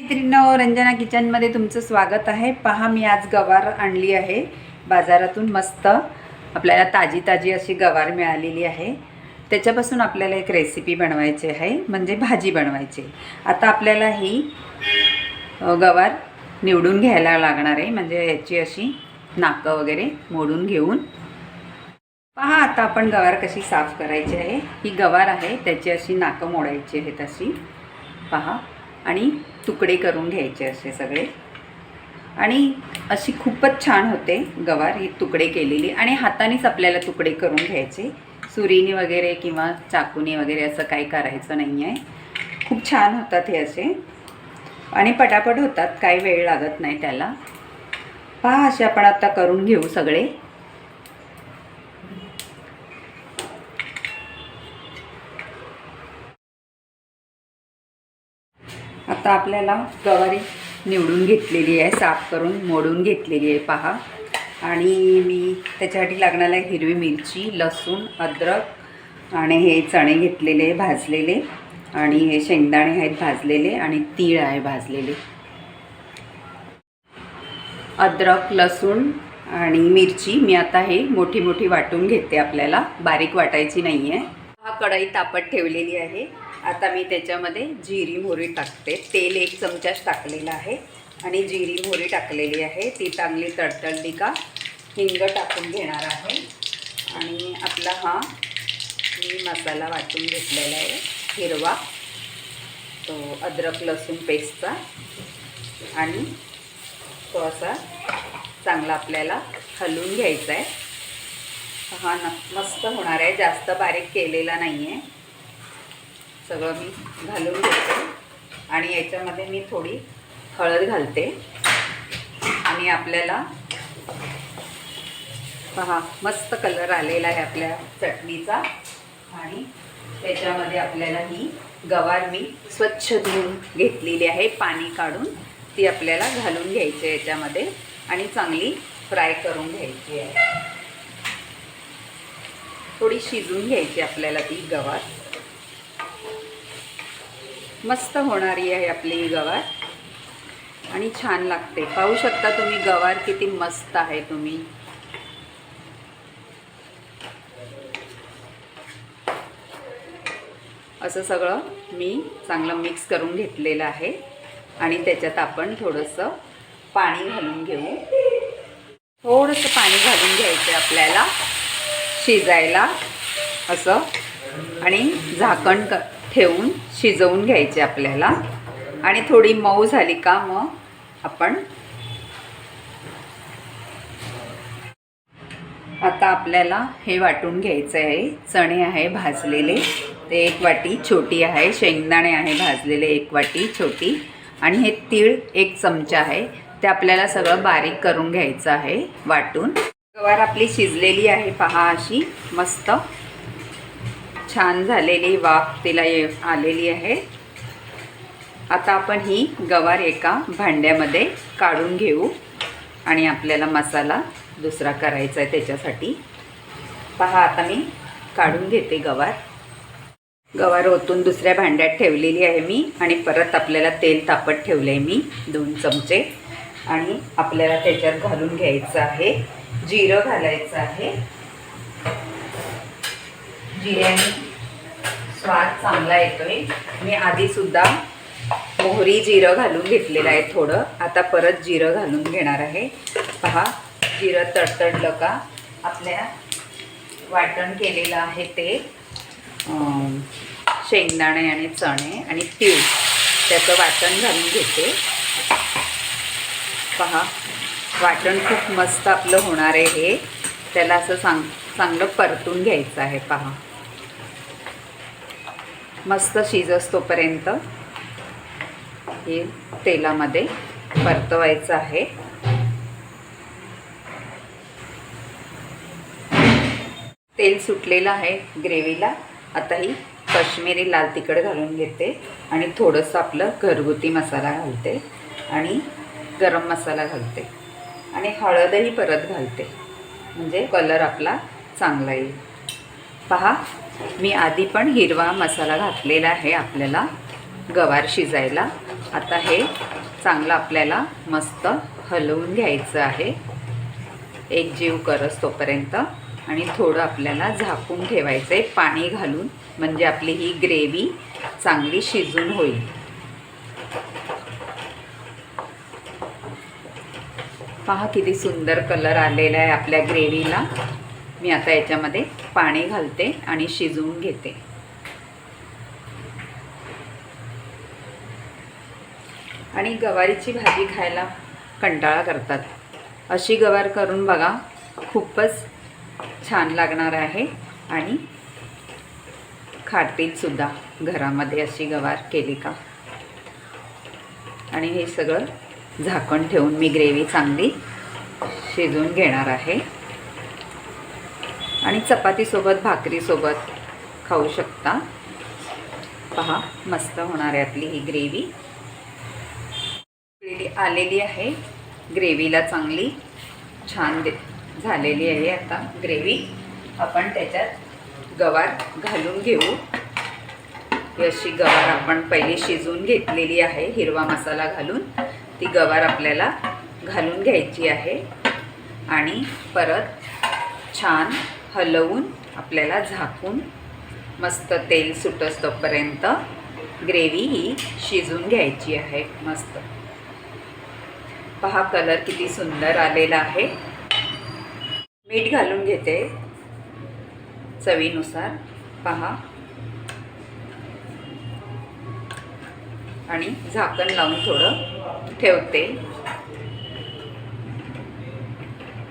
मैत्रिणींनो रंजना किचनमध्ये तुमचं स्वागत आहे. पहा मी आज गवार आणली आहे. बाजारातून मस्त आपल्याला ताजी ताजी अशी गवार मिळालेली आहे. त्याच्यापासून आपल्याला एक रेसिपी बनवायची आहे म्हणजे भाजी बनवायची. आता आपल्याला ही गवार निवडून घ्यायला लागणार आहे म्हणजे याची अशी नाकं वगैरे मोडून घेऊन. पहा आता आपण गवार कशी साफ करायची आहे. ही गवार आहे त्याची अशी नाकं मोडायची आहेत अशी. पहा. आणि तुकडे करून घ्यायचे असे सगळे. आणि अशी खूपच छान होते गवार ही तुकडे केलेली. आणि हातानेच आपल्याला तुकडे करून घ्यायचे. सुरीने वगैरे किंवा चाकूने वगैरे असं काही करायचं नाही आहे खूप छान होतात हे असे. आणि पटापट होतात काही वेळ लागत नाही त्याला. पहा असे आपण आता करून घेऊ सगळे. आता आपल्याला गवारी निवडून घेतलेली आहे साफ करून मोडून घेतलेली आहे पहा. आणि मी त्याच्यासाठी लागणारा हिरवी मिरची लसूण अद्रक आणि हे चणे घेतलेले भाजलेले. आणि हे शेंगदाणे आहेत भाजलेले आणि तीळ आहे भाजलेले. अद्रक लसूण आणि मिरची मी आता हे मोठी मोठी वाटून घेते आपल्याला. बारीक वाटायची नाही आहे हा कढई तापत ठेवलेली आहे. आता मी त्याच्यामध्ये जिरी मोहरी टाकते. तेल एक चमचाच टाकलेलं आहे. आणि जिरी मोहरी टाकलेली आहे. ती चांगली तडतडली का हिंग टाकून घेणार आहे. आणि आपला हा मी मसाला वाटून घेतलेला आहे. हिरवा. तो अद्रक लसूण पेस्टचा. आणि तो असा चांगला आपल्याला हलवून घ्यायचा आहे. हा न मस्त होणार आहे. जास्त बारीक केलेला नाही आहे सगळं मी घालून घेते. आणि याच्यामध्ये मी थोडी हळद घालते. आणि आपल्याला पहा मस्त कलर आलेला आहे आपल्या चटणीचा. आणि त्याच्यामध्ये आपल्याला ही गवार मी स्वच्छ धुवून घेतलेली आहे पाणी काढून. ती आपल्याला घालून घ्यायची आहे याच्यामध्ये. आणि चांगली फ्राय करून घ्यायची आहे. थोडी शिजून घ्यायची आपल्याला ती गवार. मस्त होणारी आहे आपली ही गवार. आणि छान लागते. पाहू शकता तुम्ही गवार किती मस्त आहे तुम्ही. असं सगळं मी चांगलं मिक्स करून घेतलेलं आहे. आणि त्याच्यात आपण थोडंसं पाणी घालून घेऊ. थोडंसं पाणी घालून घ्यायचं आपल्याला. शिजायला असं. आणि झाकण क ठेवून शिजवून घ्यायचे आपल्याला. आणि थोडी मऊ झाली का मग आपण आता आपल्याला हे वाटून घ्यायचं आहे चणे आहे भाजलेले ते एक वाटी छोटी आहे. शेंगदाणे आहे भाजलेले एक वाटी छोटी. आणि हे तीळ एक चमचा आहे. ते आपल्याला सगळं बारीक करून घ्यायचं आहे वाटून. गवार आपली शिजलेली आहे पहा अशी मस्त. छान झालेली वाफ तिला ये आलेली आहे. आता आपण ही गवार एका भांड्यामध्ये काढून घेऊ आणि आपल्याला मसाला दुसरा करायचा आहे त्याच्यासाठी. पहा आता मी काढून घेते गवार. गवार ओतून दुसऱ्या भांड्यात ठेवलेली आहे मी आणि परत आपल्याला तेल तापत ठेवलं आहे मी दोन चमचे. आणि आपल्याला त्याच्यात घालून घ्यायचं आहे. जिरं घालायचं आहे. जिऱ्याने स्वाद चांगला येतोय. मी आधीसुद्धा मोहरी जिरं घालून घेतलेलं आहे थोडं. आता परत जिरं घालून घेणार आहे. पहा जिरं तडतडलं का? आपल्या वाटण केलेलं आहे ते. शेंगदाणे आणि चणे आणि तीळ. त्याचं वाटण घालून घेते. पहा वाटण खूप मस्त आपलं होणार आहे हे. त्याला असं सांग चांगलं परतून घ्यायचं आहे पहा. मस्त शिजस्तोपर्यंत हे तेलामध्ये परतवायचं आहे. तेल सुटलेलं आहे ग्रेव्हीला. आता ही कश्मीरी लाल तिखट घालून घेते आणि थोडंसं आपलं घरगुती मसाला घालते आणि गरम मसाला घालते आणि हळदही परत घालते. म्हणजे कलर आपला चांगला येईल. पहा मी आधी पण हिरवा मसाला घातलेला आहे आपल्याला गवार शिजायला. आता हे चांगलं आपल्याला मस्त हलवून घ्यायचं आहे. एक जीव करस तोपर्यंत आणि थोडं आपल्याला झाकून ठेवायचं आहे पाणी घालून म्हणजे आपली ही ग्रेव्ही चांगली शिजून होईल. पहा किती सुंदर कलर आलेला आहे आपल्या ग्रेव्हीला. मी आता याच्यामध्ये पाणी घालते आणि शिजवून घेते. आणि गवारीची भाजी खायला कंटाळा करतात. अशी गवार करून बघा खूपच छान लागणार आहे आणि खाटीलसुद्धा घरामध्ये अशी गवार केली का? आणि हे सगळं झाकण ठेवून मी ग्रेव्ही चांगली शिजवून घेणार आहे. आणि चपातीसोबत भाकरीसोबत खाऊ शकता. पहा मस्त होणार आहे आपली ही ग्रेव्ही. आलेली आहे. ग्रेव्हीला चांगली छान दे झालेली आहे आता ग्रेव्ही. आपण त्याच्यात गवार घालून घेऊ. ही अशी गवार आपण पहिली शिजवून घेतलेली आहे हिरवा मसाला घालून. ती गवार आपल्याला घालून घ्यायची आहे. आणि परत छान हलवून आपल्याला झाकून मस्त तेल सुटस तोपर्यंत ग्रेव्ही ही शिजून घ्यायची आहे मस्त. पहा कलर किती सुंदर आलेला आहे. मीठ घालून घेते चवीनुसार पहा. आणि झाकण लावून थोडं ठेवते.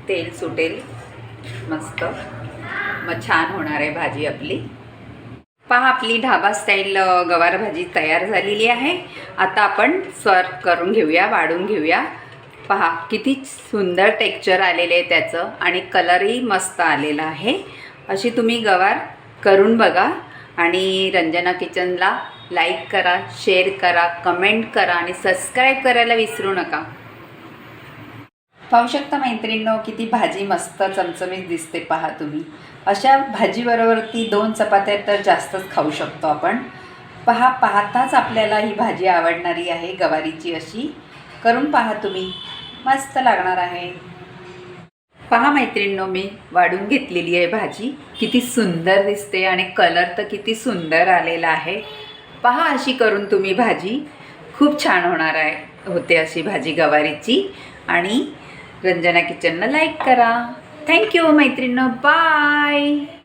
तेल सुटेल मस्त. मग छान होणार आहे भाजी आपली. पहा आपली ढाबा स्टाईल गवार भाजी तयार झालेली आहे. आता आपण सर्व करून घेऊया वाढून घेऊया. पहा किती सुंदर टेक्चर आलेले आहे त्याचं आणि कलरही मस्त आलेला आहे. अशी तुम्ही गवार करून बघा आणि रंजना किचनला लाईक करा शेअर करा कमेंट करा आणि सबस्क्राईब करायला विसरू नका. पाहू शकता मैत्रिणींनो किती भाजी मस्त चमचमीत दिसते पहा तुम्ही. अशा भाजीबरोबरती दोन चपात्या तर जास्तच खाऊ शकतो आपण. पहा पाहताच आपल्याला ही भाजी आवडणारी आहे गवारीची अशी. करून पहा तुम्ही. मस्त लागणार आहे. पहा मैत्रिणींनो मी वाढून घेतलेली आहे भाजी. किती सुंदर दिसते आणि कलर तर किती सुंदर आलेला आहे. पहा अशी करून तुम्ही भाजी. खूप छान होणार आहे होते अशी भाजी गवारीची. आणि रंजना किचनला लाईक करा. थँक्यू मैत्रिणींनो. बाय